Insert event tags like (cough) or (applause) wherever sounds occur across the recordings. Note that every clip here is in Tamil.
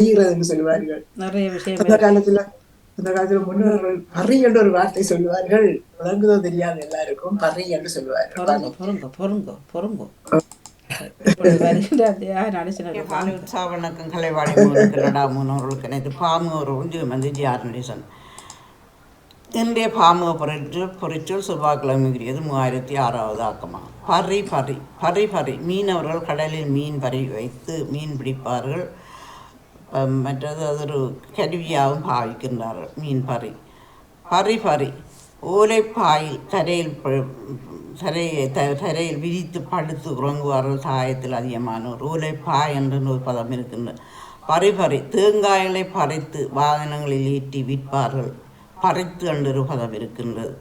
பறிகிறதுன்னு சொல்லுவார்கள். நிறைய விஷயம் அந்த காலத்துல அந்த காலத்துல முன்னோர்கள் பறி என்று ஒரு வார்த்தை சொல்லுவார்கள். விளங்குதோ தெரியாது எல்லாருக்கும் பறி என்று சொல்லுவார்கள். உற்சாவனுக்கும் கலைவாணி மூலருக்கு லடா முன்னோர்களுக்கு எனக்கு பாமுகர் உஞ்சு வந்து ஜியார்னடிசன் இன்றைய பாமுக பொறிச்சு பொறிச்சொல் செவ்வாய்க்கிழமைக்குரியது மூவாயிரத்தி ஆறாவது ஆக்கமா. பறி பறி பறி பறி. மீனவர்கள் கடலில் மீன் பறி வைத்து மீன் பிடிப்பார்கள். அஹ் மற்றது அது ஒரு கருவியாகவும் பாவிக்கின்றார்கள் மீன் பறி பறி பறி ஓலைப்பாயில் தரையில் தரையை த தரையில் விரித்து படுத்து உறங்குவார்கள் சாயத்தில் அதிகமானோர் ஓலைப்பாய் என்று ஒரு பதம் இருக்கின்றது பறி பறி தேங்காய்களை பறித்து வாகனங்களில் ஈட்டி விற்பார்கள் பறித்து என்ற பதம் இருக்கின்றது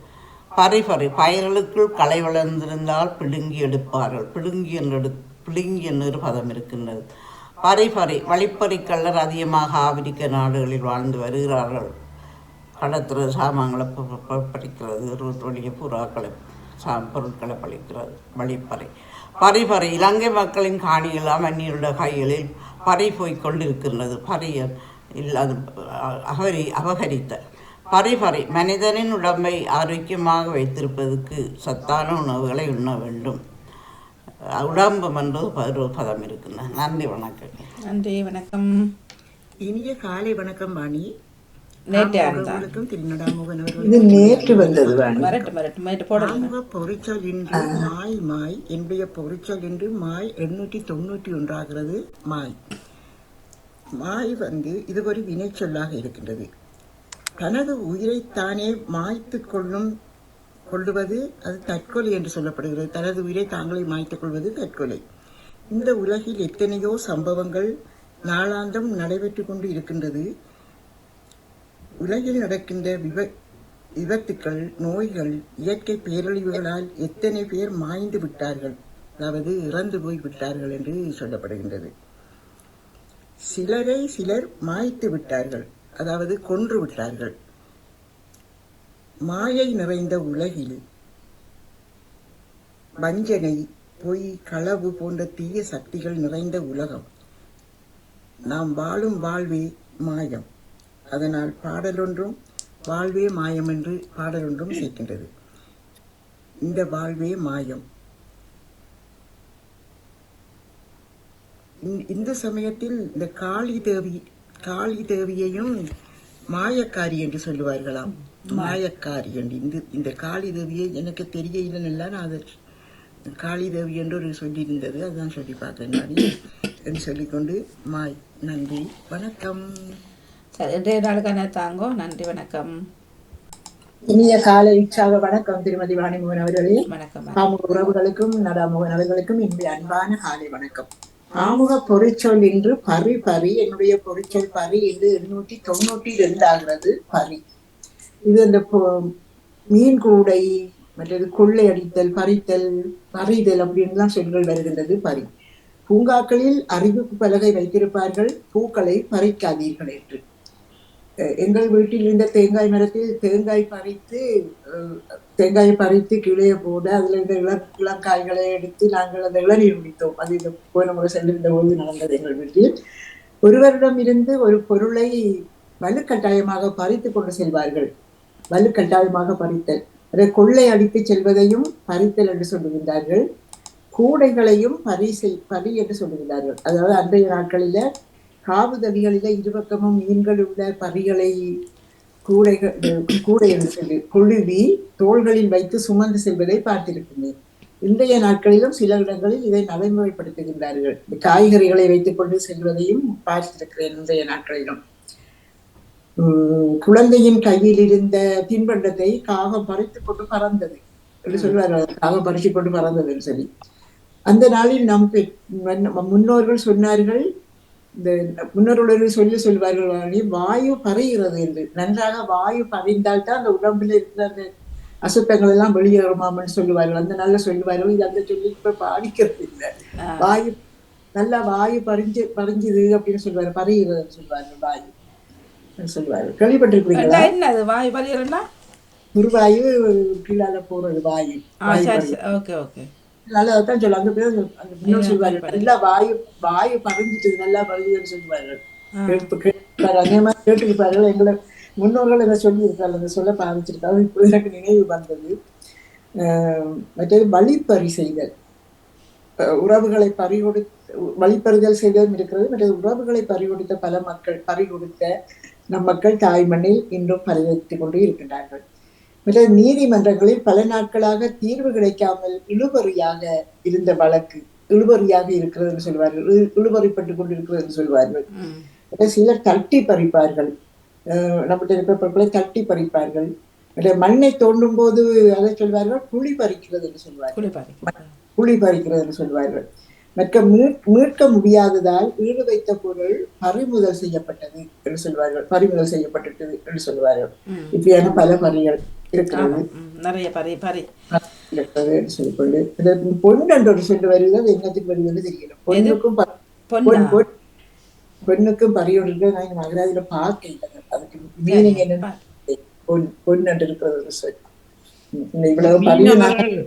பறி பறி பயிர்களுக்குள் களை வளர்ந்திருந்தால் பிடுங்கி எடுப்பார்கள் பிடுங்கி என்று பிடுங்கி என்ற பதம் இருக்கின்றது பறி பறி வழிப்பறி அதிகமாக ஆப்பிரிக்க நாடுகளில் வாழ்ந்து வருகிறார்கள். கடத்துற சாமான்களை பறிக்கிறது ரோட்டோடைய புறாக்களை சா பொருட்களை பறிக்கிறது வழிப்பறை. பறிபறை இலங்கை மக்களின் காணிகளாம் அந்நியருடைய கைகளில் பறை போய் கொண்டிருக்கின்றது. பறைய இல்லாத அகரி அபரி அபகரித்த. பறிபறை மனிதனின் உடம்பை ஆரோக்கியமாக வைத்திருப்பதற்கு சத்தான உணவுகளை உண்ண வேண்டும். அஹ் உடம்பு என்று ஒரு பதம் இருக்கின்றது நன்றி வணக்கம். நன்றி வணக்கம். இனிய காலை வணக்கம் வாணி. நேற்று வந்தது பொறிச்சொல் இன்று மாய் மாய். என்னுடைய பொறிச்சொல் இன்று மாய். எண்ணூற்றி தொண்ணூற்றி ஒன்றாகிறது மாய். மாய் வந்து இது ஒரு வினைச்சொல்லாக இருக்கின்றது. தனது உயிரைத்தானே மாய்த்து கொள்ளும் கொள்ளுவது அது தற்கொலை என்று சொல்லப்படுகிறது. தனது உயிரை தாங்களே மாய்த்துக் கொள்வது தற்கொலை. இந்த உலகில் எத்தனையோ சம்பவங்கள் நாளாந்தம் நடைபெற்று கொண்டு இருக்கின்றது. உலகில் நடக்கின்ற விப விபத்துக்கள் நோய்கள் இயற்கை பேரழிவுகளால் எத்தனை பேர் மாய்ந்து விட்டார்கள். அதாவது இறந்து போய் விட்டார்கள் என்று சொல்லப்படுகின்றது. சிலரை சிலர் மாய்த்து விட்டார்கள். அதாவது கொன்று விட்டார்கள். மாயை நிறைந்த உலகில் வஞ்சனை பொய் களவு போன்ற தீய சக்திகள் நிறைந்த உலகம். நாம் வாழும் வாழ்வே மாயம். அதனால் பாடலொன்றும் வாழ்வே மாயம் என்று பாடலொன்றும் சேர்க்கின்றது. இந்த வாழ்வே மாயம். இந்த- இந்த சமயத்தில் இந்த காளி தேவி காளி தேவியையும் மாயக்காரி என்று சொல்லுவார்களாம். மாயக்காரி என்று. இந்த இந்த காளி தேவியை எனக்கு தெரியலன்னு நான் அதை காளி தேவி என்று ஒரு சொல்லியிருந்தது. அதான் சொல்லி பார்த்தேன் நான். என்று சொல்லிக்கொண்டு மாய் நன்றி வணக்கம். சரி இன்றைய நாளுக்கான தாங்கோ நன்றி வணக்கம். இனிய காலை உற்சாக வணக்கம் திருமதி வாணிமோகன் அவர்களே. வணக்கம் ஆமுக உறவுகளுக்கும் நடாமுகன் அவர்களுக்கும் என்னுடைய அன்பான காலை வணக்கம். ஆமுக பொறிச்சொல் இன்று பரி பரி என்னுடைய பொறிச்சொல் பரி என்று எண்ணூற்றி தொண்ணூற்றி ரெண்டு ஆகிறது. பரி இது அந்த மீன் கூடை மற்றது கொள்ளையடித்தல் பறித்தல் பறிதல் அப்படின்லாம் சொல்கள் வருகின்றது. பறி. பூங்காக்களில் அறிவிப்பு பலகை வைத்திருப்பார்கள். பூக்களை பறிக்காதீர்கள் என்று. எங்கள் வீட்டில் இருந்த தேங்காய் மரத்தில் தேங்காய் பறித்து அஹ், தேங்காயை பறித்து கீழே போட அதுல இருந்த இள இளங்காய்களை எடுத்து நாங்கள் அந்த இளநீர் குடித்தோம். அது இந்த போன முறை சென்றிருந்த போது நடந்தது எங்கள் வீட்டில். ஒருவரிடம் இருந்து ஒரு பொருளை வலுக்கட்டாயமாக பறித்து கொண்டு செல்வார்கள். வலுக்கட்டாயமாக பறித்தல். அதை கொள்ளை அடித்து செல்வதையும் பறித்தல் என்று சொல்லுகின்றார்கள். கூடைகளையும் பரிசை பரி என்று சொல்லுகிறார்கள் அதாவது அன்றைய நாட்களில காவுதடிகளில இருபக்கமும் மீன்கள் உள்ள பரிகளை கூடைகள் கூடை என்று சொல்லி குழுவி தோள்களில் வைத்து சுமந்து செல்வதை பார்த்திருக்கிறேன் இன்றைய நாட்களிலும் சில இடங்களில் இதை நடைமுறைப்படுத்துகின்றார்கள். காய்கறிகளை வைத்துக் கொண்டு செல்வதையும் பார்த்திருக்கிறேன் இன்றைய நாட்களிலும். குழந்தையின் கையில் இருந்த தின்பண்டத்தை காகம் பறித்துக் கொண்டு பறந்தது. என்று சொல்வார்கள் காகம் பறித்துக் கொண்டு பறந்தது என்று சொல்லி. அந்த நாளில் நம் முன்னோர்கள் சொன்னார்கள் இந்த முன்னோர்கள் சொல்லி சொல்வார்கள் வாயு பறைகிறது என்று. நன்றாக வாயு பறிந்தால் தான் அந்த உடம்புல இருக்கிற அந்த அசுத்தங்கள் எல்லாம் வெளியேறுமாம்னு சொல்லுவார்கள். அந்த நாள்ல சொல்லுவார்கள் இது அந்த சொல்லி இப்ப பாதிக்கிறது இல்லை. வாயு நல்லா வாயு பறிஞ்சு பறிஞ்சுது அப்படின்னு சொல்லுவாரு பறிகிறதுன்னு சொல்லுவார்கள் வாயு. சொல்லுவார்கள் கேள்விப்பட்டிருக்கிறீங்களா என்னது வாய் பலியறா குருவாயு கீழால போறது வாயு ஓகே ஓகே. நல்லா அதான் சொல்ல அந்த பேர் அந்த முன்னோர் சொல்லுவார்கள் நல்லா வாயு வாயு பறிஞ்சிட்டு நல்லா பறிஞ்சுன்னு கேட்பாரு. அதே மாதிரி கேட்டிருப்பார்கள் எங்களை முன்னோர்கள் இதை சொல்லியிருக்காங்க இந்த சொல்ல பாவிச்சிருக்காங்க இப்போ எனக்கு நினைவு வந்தது. மற்றது வழிப்பறி செய்தல் உறவுகளை பறிகொடு வழிப்பறிதல் செய்ததும் இருக்கிறது. மற்றது உறவுகளை பறிகொடுத்த பல மக்கள் பறிகொடுத்த நம் மக்கள் தாய் மண்ணில் இன்றும் பரிவர்த்திக் கொண்டு இருக்கின்றார்கள். மற்றது நீதிமன்றங்களில் பல நாட்களாக தீர்வு கிடைக்காமல் இழுபறியாக இருந்த வழக்கு இழுபறியாக இருக்கிறது என்று சொல்வார்கள். இழு- இழுபறிப்பட்டுக் கொண்டிருக்கிறது என்று சொல்வார்கள். சிலர் தட்டி பறிப்பார்கள். நம்மகிட்ட இருக்கிற பொருட்களை தட்டி பறிப்பார்கள். மண்ணை தோண்டும் போது அதை சொல்வார்கள் குழி பறிக்கிறது என்று சொல்வார்கள். குழி பறிக்கிறது என்று சொல்வார்கள். மற்ற மீட்- மீட்க முடியாததால் ஈடு வைத்த பொருள் பறிமுதல் செய்யப்பட்டது என்று சொல்வார்கள். பறிமுதல் செய்யப்பட்டது என்று சொல்வார்கள். இப்படியான பல பறிகள் இருக்கிறது. நிறைய பறி பறி. இருக்கிறது என்று சொல்லிக்கொண்டு இதற்கு பொன் என்று ஒரு சொல்லு வருகிறது அது என்னத்துக்கு வருகிறது தெரியல பொண்ணுக்கும் பெண்ணுக்கும் இருக்கு நான் அகராதியில பார்க்க இல்லை அதுக்கு மீனிங் என்னன்னு பொன் பொன் என்று இருக்கிறது ஒரு சொல் ம், இந்த இவ்வளவு பரிவு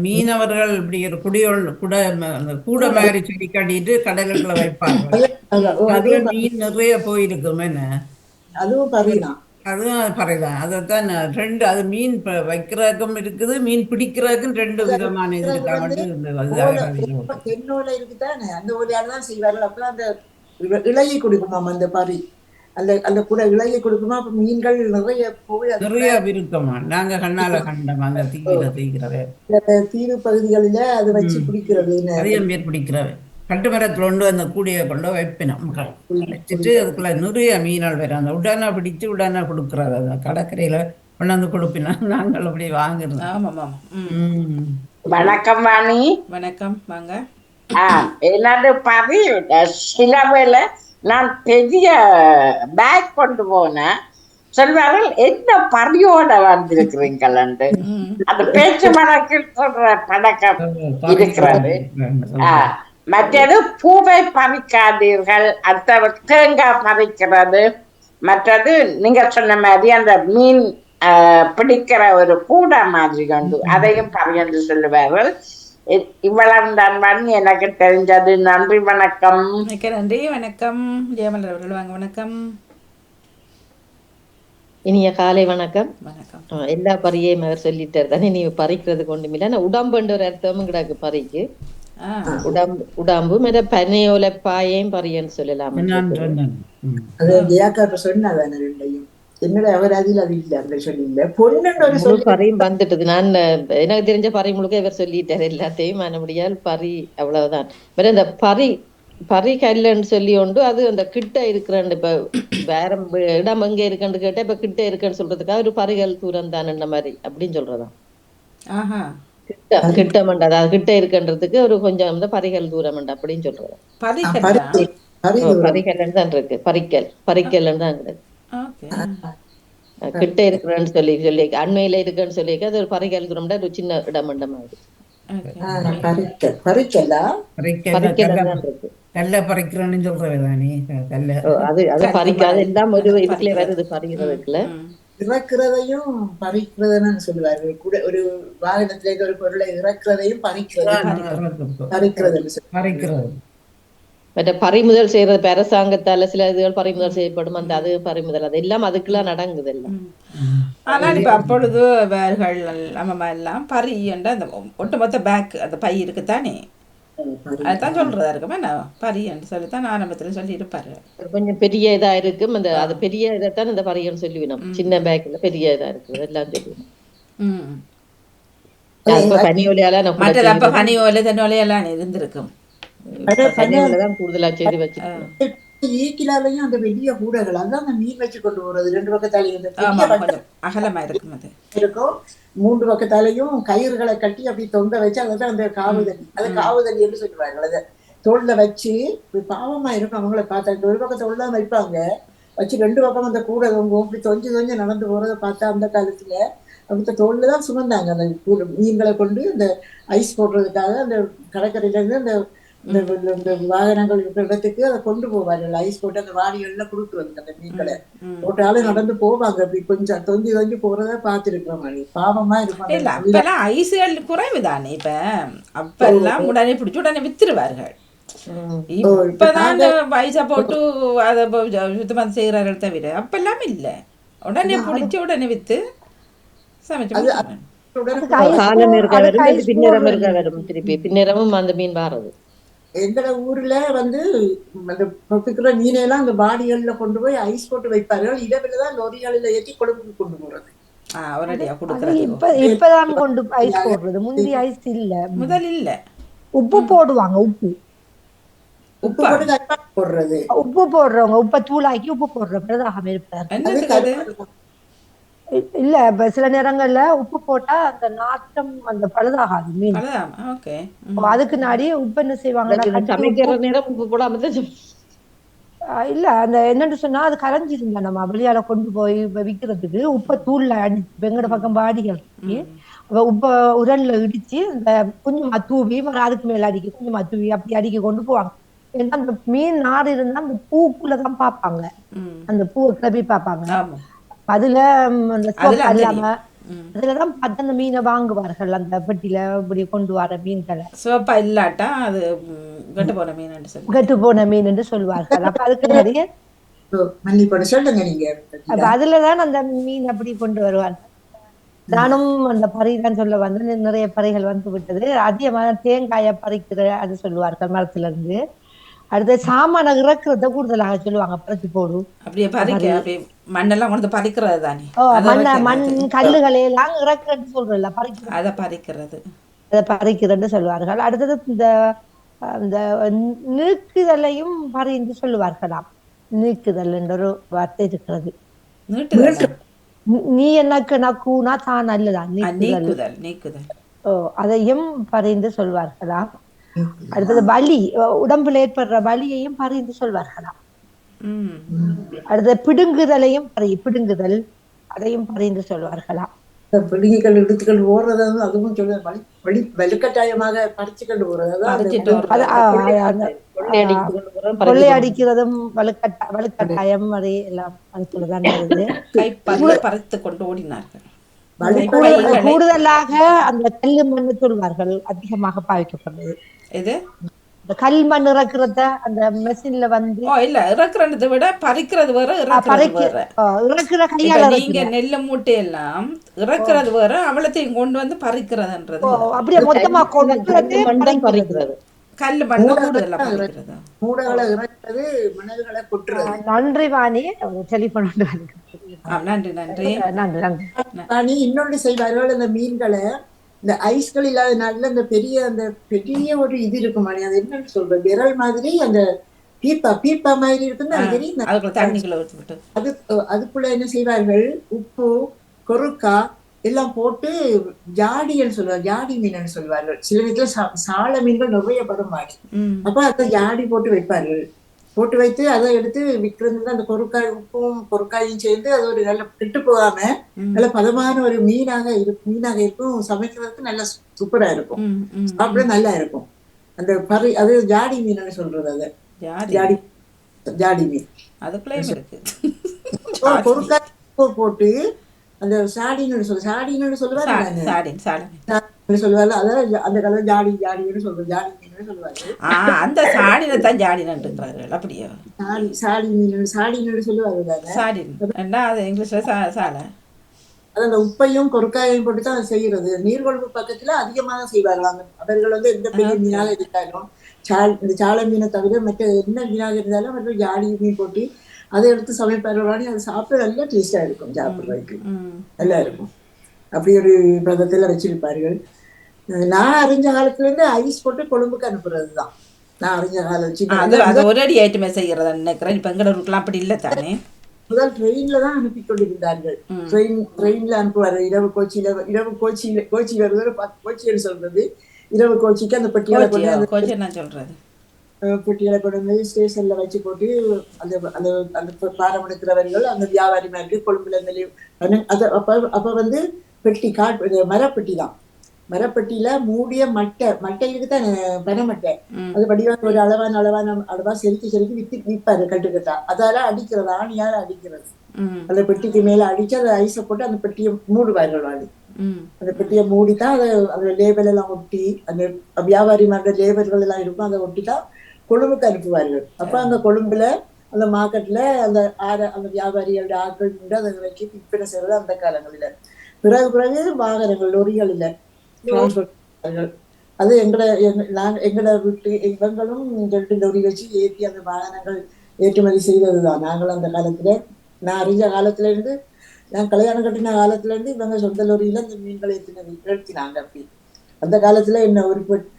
மீனவர்கள் இப்படி ஒரு குடியோள் கூட அந்த கூட மாதிரி செடி கட்டிட்டு கடலுக்குள்ள வைப்பாங்க அதுல மீன் நிறைய போயிருக்கும் என்ன? அதுவும் பரிதான் அதுவும் பறைதான் அதைத்தான் ரெண்டு அது மீன் வைக்கிறதுக்கும் இருக்குது மீன் பிடிக்கிறதுக்கும் ரெண்டு விதமான இது இருக்காங்க அந்த செய்வார்கள். அப்பெல்லாம் அந்த இலையை கொடுக்குமாம் அந்த பரி அந்த அந்த கூட இலையை கொடுக்குமா அப்ப மீன்கள் நிறைய போய் அது நிறைய இருக்குமா நாங்க கண்ணால (laughs) கண்டோம். அந்த தீவிர தீக்கிறவே தீவு பகுதிகளில அது வச்சு பிடிக்கிறது அதிகம் பேர் பிடிக்கிறவே கட்டு மரத்துல கொண்டு அந்த கூடையை கொண்டு வைப்பினோம். வச்சுட்டு அதுக்குள்ள நிறைய மீன்கள் வரும். அந்த உடனே பிடிச்சு உடனே கொடுக்குறது. அந்த கடற்கரையில கொண்டாந்து கொடுப்பினா (laughs) நாங்கள் அப்படி வாங்குறது. ஆமாம் ஆமாம். வணக்கம் வாணி. வணக்கம். வாங்க. ஆ, என்னது பரி சில வேளை நான் பெரிய பேக் கொண்டு போனேன். சொல்வார்கள் என்ன பரியோட வந்திருக்கிறீங்களன்று ம். அந்த பேச்சு வழக்கில் சொல்ற பழக்கம் இருக்கிறது. ஆ, மற்றது பூவை பறிக்காதீர்கள் அடுத்த தேங்காய் பறிக்கிறது. மற்றது நீங்க சொன்ன மாதிரி அந்த மீன் பிடிக்கிற ஒரு கூட மாதிரி உண்டு அதையும் பறியென்று சொல்லுவார்கள். இவ்வளவு தான் எனக்கு தெரிஞ்சது. நன்றி வணக்கம். நன்றி வணக்கம். ஜெயமலர் அவர்கள் வாங்க வணக்கம். இனிய காலை வணக்கம். வணக்கம். எல்லா பறியையும் அவர் சொல்லிட்டார். தானே நீ பறிக்கிறதுக்கு ஒன்றுமில்லை நான் உடம்புன்ற ஒரு அர்த்தமும் கிடக்கு பறிக்கு. உடம்பு உடம்பு மேல பனையோல பாயையும் பறியன்னு சொல்லலாம். அது சொன்னாதானே ரெண்டையும். என்னோட அவராதியில் அது இல்லை அந்த சொல்லி இல்லை பொண்ணுன்ற ஒரு முழு சொல்லி பறியும் வந்துட்டது. நான் எனக்கு தெரிஞ்ச பறி முழுக்க இவர் சொல்லிட்டார். எல்லாத்தையும் மனமுடியால் பறி அவ்வளவுதான். வேற இந்த பறி பறி கல்லுன்னு சொல்லி உண்டு. அது அந்த கிட்ட இருக்கிறன்னு இப்ப வேற இடம் எங்க இருக்குன்னு கேட்டா இப்ப கிட்ட இருக்குன்னு சொல்றதுக்காக ஒரு பறிகள் தூரம் தானே மாதிரி அப்படின்னு சொல்றதா ஆஹா. கிட்ட கிட்ட மண்டா அதாவது கிட்ட இருக்குன்றதுக்கு ஒரு கொஞ்சம் வந்து பறிகள் தூரம் அப்படின்னு சொல்றதா பறிக்கட்டா பறித்து பறி ஓ, பறிக்கல்னு தான் இருக்கு. பறிக்கல் பறிக்கல்னு தான் இருக்கு கிட்ட இருக்கிறேன்னு சொல்லி சொல்லி அண்மையில இருக்குன்னு சொல்லி அது ஒரு பறிக்கல் தூரம்டா ஒரு சின்ன இடம் மண்டம் கல்ல பறிக்கிறேன்னு கல்ல ஓ, அது அது பறிக்காது. எல்லாம் ஒரு இதுக்குள்ளே வருது பறிக்கிறதுக்குள்ள. இறக்குறதையும் பறிக்கிறதுன்னு சொல்லுவார்கள் கூட ஒரு வாகனத்துல இருக்க ஒரு பொருளை இறக்குறதையும் பறிக்கிறது பறிக்கிறதுன்னு சொல்லி பறிக்கிறது மற்ற பறிமுதல் செய்யறது அரசாங்கத்தால சில இதுகள் பறிமுதல் செய்யப்படும். அந்த அது பறிமுதல். அது எல்லாம் அதுக்கெல்லாம் நடங்குது எல்லாம். ஆனால் இப்போ அப்பொழுது வேர்கள் அம்மம்மா எல்லாம் பறி என்ற அந்த ஒட்டுமொத்த பேக் அந்த பை இருக்குத்தானே அதுதான் சொல்றதா இருக்குமே. பறி என்று சொல்லித்தான் ஆரம்பத்துல சொல்லி இருப்பாரு கொஞ்சம் பெரிய இதா இருக்கும். அந்த அது பெரிய இதைத்தான் இந்த பறியன்னு சொல்லுவினோம். சின்ன பேக்ல பெரிய இதா இருக்குது. எல்லாம் சொல்லுவோம் ம். இப்ப பனியொலியால நான் கூட மற்றது அப்ப பனி ஓலை தண்ணி ஓலையெல்லாம் இருந்திருக்கும். தான் கூடுதலா செய்து வச்சிருக்கோம் ஈக்கிலாலையும் அந்த பெரிய கூடைகள் அதான் அந்த மீன் வச்சு கொண்டு போறது. ரெண்டு பக்கத்தாலையும் அகலமா இருக்கும் அது. இருக்கும். மூன்று பக்கத்தாலையும் கயிறுகளை கட்டி அப்படி தொங்க வச்சு அதை அந்த காவுதடி அதை என்று சொல்லுவார்கள் அதை. தோல்ல வச்சு பாவமா இருக்கும் அவங்கள பார்த்தா ஒரு பக்கத்தை உள்ள வைப்பாங்க வச்சு ரெண்டு பக்கம் அந்த கூடை தொங்கும். இப்படி தொஞ்சு தொஞ்சு நடந்து போறதை பார்த்தா அந்த காலத்துல அப்படி தோல்ல தான் சுமந்தாங்க அந்த மீன்களை கொண்டு அந்த ஐஸ் போடுறதுக்காக அந்த கடற்கரையில இருந்து அந்த இந்த இந்த வாகனங்கள் இருக்கிற இடத்துக்கு அதை கொண்டு போவார்கள். ஐஸ் போட்டு அந்த வாடிகள்ல கொடுக்குறது அந்த மீன்களை. போட்டாலும் நடந்து போவாங்க. அப்படி கொஞ்சம் தொங்கி தொங்கி போறத பார்த்துருக்கிறோம் மாதிரி பாவமா இல்ல இருப்பாங்க அப்பெல்லாம் ஐசுகள் குறைவு தானே இப்ப? அப்பெல்லாம் உடனே பிடிச்சி உடனே வித்துருவார்கள். இப்பதான் அந்த வயசா போட்டு அதை சுத்தமா செய்கிறார்கள் தவிர அப்பெல்லாம் இல்ல. உடனே பிடிச்சி உடனே வித்து சமைச்சு. காலம் இருக்க வரும் பின்னேரம் இருக்க வரும் திருப்பி பின்னேரமும் அந்த மீன் வாரது. எங்கட ஊர்ல வந்து அந்த பப்பிக்கிற மீனையெல்லாம் அந்த பாடிகள்ல கொண்டு போய் ஐஸ் போட்டு வைப்பார்கள் இரவுல தான் லொரிகளில் ஏற்றி கொழும்புக்கு கொண்டு போறது. இப்பதான் கொண்டு ஐஸ் போடுறது. முந்தி ஐஸ் இல்ல. முதல் இல்ல. உப்பு போடுவாங்க உப்பு. உப்பு போட்டு போடுறது. உப்பு போடுறவங்க உப்பை தூளாக்கி உப்பு போடுற பிரதாகம் இருப்பார். இல்ல இப்ப சில நேரங்கள்ல உப்பு போட்டா அந்த நாட்டம் அந்த பழுதாகாது மீன். ஓகே. அதுக்கு நாடி உப்பு என்ன சமைக்கிற நேரம் உப்பு போடாம இல்ல அந்த என்னன்னு சொன்னா அது கரைஞ்சிருந்தா நம்ம வெளியால கொண்டு போய் விக்கிறதுக்கு உப்பை தூள்ல அடி வெங்கட பக்கம் பாடிகள் இருக்கு. அப்ப உப்ப உரல்ல இடிச்சு இந்த கொஞ்சமா தூவி அதுக்கு மேல அடிக்க கொஞ்சமா தூவி அப்படி அடிக்க கொண்டு போவாங்க. ஏன்னா அந்த மீன் நாடு இருந்தா அந்த பூக்குள்ளதான் பார்ப்பாங்க. ம். அந்த பூவை கிளப்பி பார்ப்பாங்க. ஆமா. அதுல. இல்லாம. அதுலதான் பார்த்து அந்த மீனை வாங்குவார்கள் அந்த பெட்டியில இப்படி கொண்டு வர மீன்களை. சிவப்பா இல்லாட்டா அது கெட்டு போன மீன் கெட்டு போன மீன் என்று சொல்வார்கள் அப்ப அதுக்கு (laughs) நிறைய அதுலதான் அந்த மீன் அப்படி கொண்டு வருவாங்க நானும் அந்த பறி தான் சொல்ல வந்து நிறைய பறைகள் வந்து விட்டது. அதிகமான தேங்காயை பறிக்கிற அது சொல்லுவார்கள் மரத்துல இருந்து அடுத்து சாமான இறக்குறத கூடுதலாக சொல்லுவாங்க. பறிச்சு போடு. அப்படியே பறிக்க மண்ணெல்லாம் கொண்டு பறிக்கிறது தானே. மண்ண. மண் கல்லுகளை எல்லாம் இறக்குறன்னு சொல்றல பறிக்கிற அதை பறிக்கிறது. அதை பறிக்கிறன்னு சொல்லுவார்கள். அடுத்தது இந்த அந்த நீக்குதலையும் பறி என்று சொல்லுவார்களாம். நீக்குதல் என்ற ஒரு வார்த்தை இருக்கிறது. நீ- எனக்கு நக்கூனா தான் நல்லதான் நீக்குதல். நீக்குதல் ஓ அதையும் பறிந்து சொல்வார்களாம். அடுத்தது வலி உடம்புல ஏற்படுற வலியையும் பறிந்து சொல்வார்களாம். ம். அடுத்தது பிடுங்குதலையும் பறி பிடுங்குதல் அதையும் பறிந்து சொல்வார்களாம். பிள்ளைகள் எடுத்துக்கள் ஓடுறது அதுவும் சொல்ல வலுக்கட்டாயமாக போறோம், பறித்து கொள்ளையடிக்கிறதும் வலுக்கட்ட வலுக்கட்டாயம் அது எல்லாம் அதுக்குள்ளதான் வருது பறித்து கொண்டு ஓடினார்கள். கூடுதலாக அந்த கல்லு மண்ணு சொல்வார்கள் அதிகமாக பாவிக்கப்படுறது இது இந்த கல் மண் இறக்குறத அந்த மெஷின்ல வந்து ஓ இல்ல இறக்குறதை விட பறிக்கிறது வேற இறக்குற கையால நீங்க நெல்லு மூட்டை எல்லாம் இறக்குறது வேற அவளத்தையும் கொண்டு வந்து பறிக்கிறதுன்றது. அப்படியே மொத்தமா கொண்டு பறிக்கிறது. கல்லு மூடைகளை இறக்குறது. மணல்களை கொட்டுறது. நன்றி வாணி. டெலிபோன் நன்றி நன்றி. நன்றி நன்றி. ராணி இன்னொன்று செய்வார்கள் அந்த மீன்களை. இந்த ஐஸ்கள் இல்லாத நாள்ல இந்த பெரிய அந்த பெரிய ஒரு இது இருக்கும் மணி அது என்னன்னு சொல்றது? விரல் மாதிரி அந்த பீப்பா பீப்பா மாதிரி இருக்குன்னு தெரியும்? அது அதுக்குள்ள என்ன செய்வார்கள்? உப்பு கொருக்கா எல்லாம் போட்டு ஜாடின்னு சொல்லுவாங்க ஜாடி மீன் சொல்வார்கள். சில நேரத்துல சா- சால மீன்கள் நிறைய படம் ம். அப்ப அதை ஜாடி போட்டு வைப்பார்கள். போட்டு வைத்து அதை எடுத்து விற்கிறது அந்த கொருக்காய் உப்பும் கொருக்காயும் சேர்ந்து அது ஒரு நல்ல கெட்டு போகாம. நல்ல பதமான ஒரு மீனாக இருக்கும் மீனாக இருக்கும். சமைக்கிறதுக்கு நல்ல சூப்பரா இருக்கும். சாப்பிட நல்லா இருக்கும். அந்த பறி அது ஜாடி மீன் சொல்றது அது. ஜாடி. ஜாடி மீன். கொருக்காய் உப்பு போட்டு அந்த சாடின்னு சொல்ல சாடின்னு சொல்லுவாரு சாடி சாடின் சாடி சொல்லுவாரு. அதாவது அந்த கலர் ஜாடி ஜாடின்னு சொல்றது ஜாடி மீன் சொல்லுவாரு. அந்த சாடினை தான் அப்படியோ? சாடி சாடி மீன் சாடின்னு சொல்லுவாரு சாடின். அது இங்கிலீஷ்ல சாலை? அந்த உப்பையும் கொருக்காயையும் போட்டு தான் செய்யறது. நீர்கொழும்பு பக்கத்துல அதிகமா தான் செய்வார்கள் அவர்கள் வந்து எந்த பெரிய மீனாக இருந்தாலும் சால் இந்த சாலை மீனை தவிர மற்ற என்ன மீனாக இருந்தாலும் அவர்கள் ஜாடி மீன் போட்டு அதை எடுத்து சமைப்பார்கள் அது சாப்பிட நல்லா டேஸ்டா இருக்கும் சாப்பிடுறதுக்கு. நல்லா இருக்கும். அப்படி ஒரு பதத்துல வச்சிருப்பார்கள். நான் அறிஞ்ச காலத்துல இருந்து ஐஸ் போட்டு கொழும்புக்கு அனுப்புறது தான் நான் அறிஞ்ச காலம் அது ஒரு அடி ஐட்டமே செய்யறதா நினைக்கிறேன். இப்ப அப்படி இல்லை தானே? முதல் ட்ரெயின்ல தான் அனுப்பி கொண்டிருந்தார்கள். ட்ரெயின் ட்ரெயின்ல அனுப்புவாரு. இரவு கோச்சியில இரவு கோச்சியில கோச்சி வருது கோச்சின்னு சொல்றது. இரவு கோச்சிக்கு அந்த பெட்டியால கொண்டு கோச்சி கோச்சி நான் சொல்றது? பெட்டியால கொண்டு வந்து ஸ்டேஷன்ல வச்சு போட்டு அந்த அந்த அந்த பாரம் எடுக்கிறவர்கள் அந்த வியாபாரிமாருக்கு கொழும்புல இருந்து அது அப்ப அப்ப வந்து பெட்டி காட் மரப்பெட்டி தான். மரப்பெட்டியில மூடிய மட்டை மட்டைக்கு தான் பனைமட்டை. அது வடிவான ஒரு அளவான அளவான அளவா செலுத்தி செலுத்தி வித்து விற்பாரு கட்டுக்கட்டா. அதால அடிக்கிறது ஆணியால அடிக்கிறது. அந்த பெட்டிக்கு மேல அடிச்சு அதை ஐஸை போட்டு அந்த பெட்டியை மூடுவார்கள் ம். அந்த பெட்டியை மூடித்தான் அதை அந்த லேபல் எல்லாம் ஒட்டி அந்த வியாபாரி மாதிரி லேபர்கள் எல்லாம் இருக்கும் அதை ஒட்டிதான் கொழும்புக்கு அனுப்புவார்கள். அப்ப அந்த கொழும்புல அந்த மார்க்கெட்ல அந்த ஆர அந்த வியாபாரிகளோட ஆட்கள் நின்று அதை வச்சு விற்பனை செய்வது அந்த காலங்களில. பிறகு பிறகு வாகனங்கள் லொரிகள் இல்லை. Transport வாகனங்கள். அது எங்கட எங்க- நாங்க எங்கட வீட்டு இவங்களும் ரெண்டு லொரி வச்சு ஏற்றி அந்த வாகனங்கள் ஏற்றுமதி செய்ததுதான். நாங்கள் அந்த காலத்துல நான் அறிஞ்ச காலத்துல இருந்து நான் கல்யாணம் கட்டின காலத்துல இருந்து இவங்க சொந்த லொரியில இந்த மீன்களை ஏற்றினது ஏற்றினாங்க அப்படி. அந்த காலத்துல என்ன ஒரு பெட்-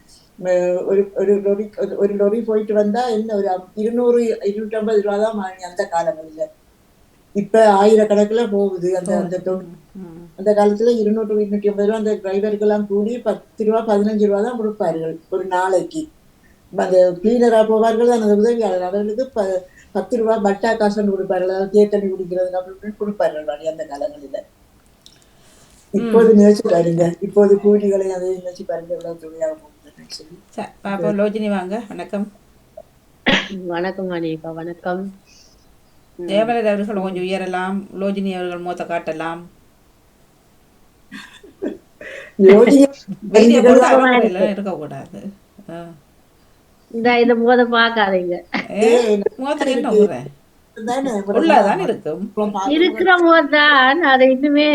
ஒரு ஒரு லொரி ஒரு- லொரி போயிட்டு வந்தா என்ன ஒரு இருநூறு இருநூற்றி ஐம்பது ரூபா தான் வாங்கி அந்த காலங்களில இப்ப ஆயிரக்கணக்குல போகுது அந்த அந்த. அந்த காலத்துல இருநூறு இருநூற்றி ஐம்பது ரூபா அந்த டிரைவருக்கெல்லாம் கூலி பத்து ரூபா பதினஞ்சு ரூபா தான் கொடுப்பார்கள் ஒரு நாளைக்கு அந்த கிளீனரா போவார்கள் அந்த உதவியாளர் அவர்களுக்கு ப பத்து ரூபா பட்டா காசுன்னு கொடுப்பார்கள் அதாவது தேர் தண்ணி குடிக்கிறதுக்கு அப்படி இப்படின்னு கொடுப்பார்கள் அந்த காலங்களில இப்போது நினைச்சு பாருங்க இப்போது கூலிகளை அதை நினைச்சு பாருங்க எவ்வளவு சொல்லி சரி பாப்போம் லோஜினி வாங்க வணக்கம். வணக்கம் அனிகா வணக்கம். ஜெயமலர் அவர்கள் கொஞ்சம் உயரலாம் லோஜினி அவர்கள் மூத்த காட்டலாம். இருக்கக்கூடாது. இந்த இத போத பாக்காதீங்க முகத்துக்கு என்ன போடுறேன் தானே உள்ளதான் இருக்கும். இருக்கிற போதுதான். அது இன்னுமே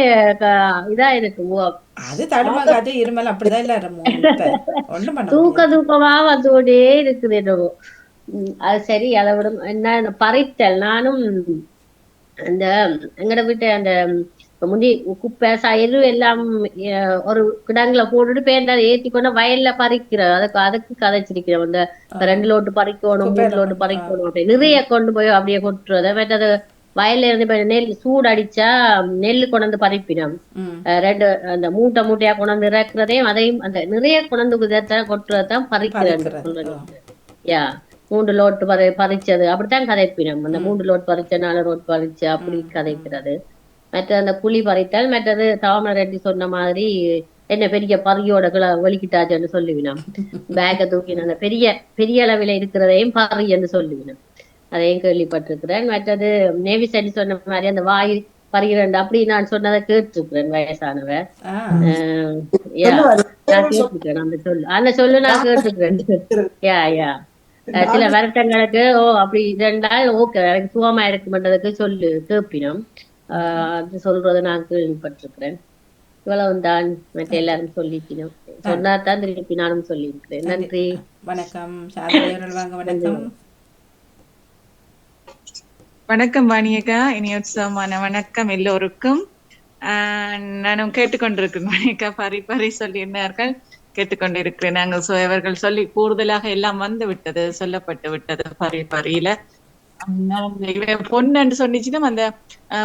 இதா இருக்கு. அது தடுமா காத்து இருமல் அப்படிதான் எல்லாரும் இப்ப ஒண்ணும் பண்ண தூக்க. தூக்கமா வந்தோடே இருக்குது என்னவோ. அது சரி அதை விட என்ன பறித்தல். நானும் அந்த எங்கட வீட்டு அந்த முந்தி குப்பை சயிறு எல்லாம் ஒரு கிடங்குல போட்டுட்டு அதை ஏத்தி கொண்டு வயல்ல பறிக்கிறோம் அதுக்கு அதுக்கு கதைச்சிருக்கிறோம். அந்த ரெண்டு லோட்டு பறிக்கணும் மூணு லோட்டு பறிக்கணும். நிறைய கொண்டு போய் அப்படியே கொட்டுறது. மற்றது வயல்ல இருந்து இப்ப நெல் சூடு அடிச்சா நெல் கொண்டு பறிப்பினோம் ரெண்டு அந்த மூட்டை மூட்டையா கொண்டு இறக்குறதையும் அதையும் அந்த நிறைய கொண்டு கொட்டுறதான் பறிக்கிறது பறிக்கிறது. யா மூன்று லோட்டு பறி பறிச்சது. அப்படித்தான் கதைப்பினம். அந்த மூன்று லோட் பறிச்ச நாலு லோட் பறிச்சு அப்படி கதைக்கிறது. மற்ற அந்த புளி பறித்தால் மற்றது தாமரை ரெட்டி சொன்ன மாதிரி என்ன பெரிய பறியோட கிள ஒலிக்கிட்டாச்சுன்னு சொல்லுவினோம். பேக்கை தூக்கின அந்த பெரிய பெரிய அளவில் இருக்கிறதையும் பறி என்று சொல்லுவினோம். அதையும் கேள்விப்பட்டிருக்கிறேன். மற்றது நேவி சரி சொன்ன மாதிரி அந்த வாய் பறிகிறேன். அப்படி நான் சொன்னதை கேட்டிருக்கிறேன் வயசானவ ஆ. அஹ் யா நான் கேட்டிருக்கேன் அந்த சொல்லு. அந்த சொல்லு நான் கேட்டிருக்கிறேன். யா யா. சில வருத்தங்களுக்கு ஓ அப்படி இருந்தால் ஓகே எனக்கு சுகமா இருக்குமென்றதுக்கு சொல்லு கேப்பினோம். அது சொல்றதை நான் கேள்விப்பட்டிருக்கிறேன். இவ்வளவுதான் மற்ற எல்லாரும் சொல்லிக்கணும் சொன்னா தான் திருப்பி நானும் சொல்லியிருக்கிறேன். நன்றி. வணக்கம். வணக்கம். வணக்கம் வாணியக்கா. இனி உற்சவமான வணக்கம் எல்லோருக்கும். ஆஹ் நானும் கேட்டுக்கொண்டிருக்கிறேன். வாணியக்கா பரி பரி சொல்லியிருந்தார்கள் கேட்டுக்கொண்டிருக்கிறேன். நாங்கள் சொ- அவர்கள் சொல்லி கூடுதலாக எல்லாம் வந்து விட்டது சொல்லப்பட்டு விட்டது பரி பரியில. நான் அந்த இவ பொன் என்று சொன்னிச்சுன்னா அந்த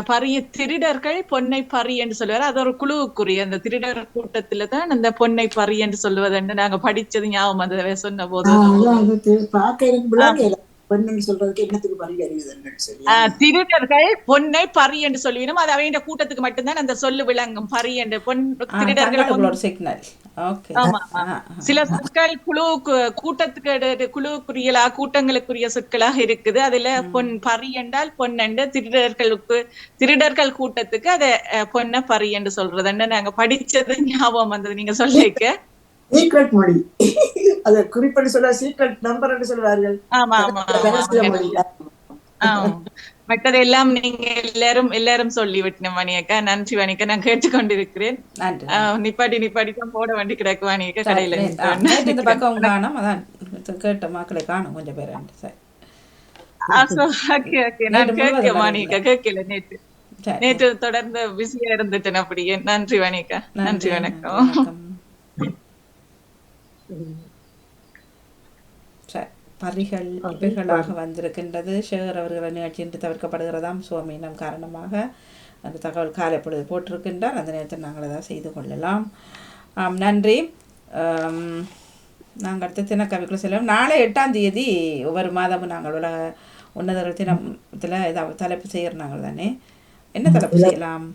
பரிய திருடர்கள் பொன்னை பரி என்று சொல்லுவார். அது ஒரு குழுவுக்குரிய அந்த திருடர் கூட்டத்துல தான் அந்த பொன்னை பரி என்று சொல்லுவது நாங்க படிச்சது ஞாபகம் அந்த சொன்ன போது. பெண்ணுன்னு சொல்றதுக்கு என்னத்துக்கு பறி ஆஹ் திருடர்கள் பொன்னை பரி என்று சொல்லுவினோம் அது அவங்க கூட்டத்துக்கு மட்டும்தான் அந்த சொல்லு விளங்கும். பரி என்று பொன் திருடர்கள். சில சொற்கள் குழு கூட்டத்துக்கு குழுக்குரியலா கூட்டங்களுக்குரிய சொற்களாக இருக்குது. அதுல பொன் பரி என்றால் பொன்னண்டு திருடர்களுக்கு திருடர்கள் கூட்டத்துக்கு அதை பொன்ன பரி என்று சொல்றதுன்னு நாங்க படிச்சது ஞாபகம் வந்தது நீங்க சொல்லிக்க? சீக்ரெட் மொழி. அத குறிப்பிட்டு சொல்ல சீக்ரெட் நம்பர் என்று சொல்வார்கள். ரகசிய மொழி. மற்றதெல்லாம் நீங்க எல்லாரும் எல்லாரும் சொல்லி விட்டன மணியக்கா. நன்றி மணியக்கா நான் கேட்டுக்கொண்டிருக்கிறேன். நிப்பாட்டி நிப்பாட்டி தான் போட வேண்டி கிடக்கு சரி, கடையில இந்த பக்கம் காணும். அதான் கேட்ட மக்களை காணும் கொஞ்சம் பேர் நான் கேட்க. மணியக்கா? கேட்கல நேற்று நேற்று தொடர்ந்து பிஸியா இருந்துட்டேன் அப்படியே. நன்றி வணிகா நன்றி வணக்கம். பரிகள் இவைகளாக வந்திருக்கின்றது. ஷேர் அவர்கள் நிகழ்ச்சி இன்று தவிர்க்கப்படுகிறதாம். சுவாமீனம் காரணமாக அந்த தகவல் காலை பொழுது போட்டிருக்கின்றார். அந்த நேரத்தில் நாங்கள் அதை செய்து கொள்ளலாம். நன்றி. நாங்கள் அடுத்த தினக்கவிக்குள்ள செல்வோம். நாளை எட்டாம் தேதி ஒவ்வொரு மாதமும் நாங்கள் உலக உன்னதர்கள் தினத்தில் ஏதாவது தலைப்பு செய்கிறோம் நாங்கள் தானே? என்ன தலைப்பு செய்யலாம்?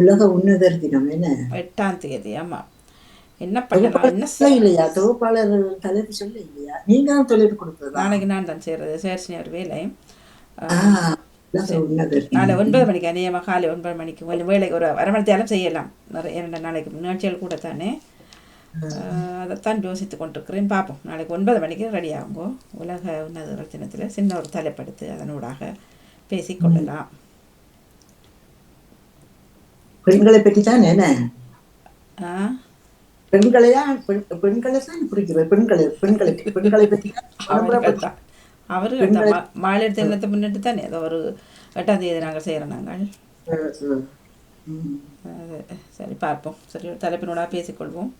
உலக உன்னதர் தினம் என்ன? எட்டாம் தேதி ஆமா. என்ன பண்ணலாம்? இல்லையா? தொகுப்பாளர் தலைப்பு சொல்ல இல்லையா? நீங்க தான் தலைப்பு கொடுத்ததா? நாளைக்கு நான் தான் செய்கிறது சேர்ச்சி ஒரு வேலை. நாளை ஒன்பது மணிக்கு அநேகமாக காலை ஒன்பது மணிக்கு கொஞ்சம் வேலை ஒரு அரை மணி நேரம் செய்யலாம் இரண்டு நாளைக்கு நிகழ்ச்சிகள் கூட தானே. அதைத்தான் யோசித்து கொண்டிருக்கிறேன். பார்ப்போம். நாளைக்கு ஒன்பது மணிக்கு ரெடி ஆகுங்கோ. உலக உன்னதர்கள் தினத்தில் சின்ன ஒரு தலைப்படுத்து அதனூடாக பேசிக்கொள்ளலாம் பெண்களை பற்றி தான் என்ன ஆ பெண்களையா? பெண் பெண்களை தான் குறிக்கிறது பெண்களை பெண்களை பெண்களை பற்றி தான் அவர்கள் தான் அவர்கள் தான் மா- மகளிர் தினத்தை முன்னிட்டு தானே? அதை ஒரு எட்டாம் தேதி நாங்கள். செய்கிறோம் நாங்கள் சரி பார்ப்போம். சரி ஒரு தலைப்பினோட பேசிக்கொள்வோம்.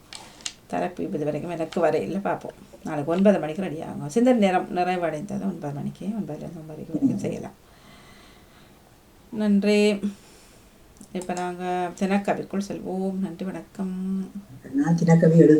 தலைப்பு இது வரைக்கும் எனக்கு வரையில் பார்ப்போம். நாளைக்கு ஒன்பது மணிக்கு ரெடி ஆகும். சிந்தனை நேரம் நிறைவடைந்தது. ஒன்பது மணிக்கு ஒன்பதுலேருந்து ஒன்பது வரைக்கும் செய்யலாம். நன்றி. இப்போ நாங்கள் தினக்கவிக்குள் செல்வோம். நன்றி வணக்கம். நான் தினக்கவி எழுது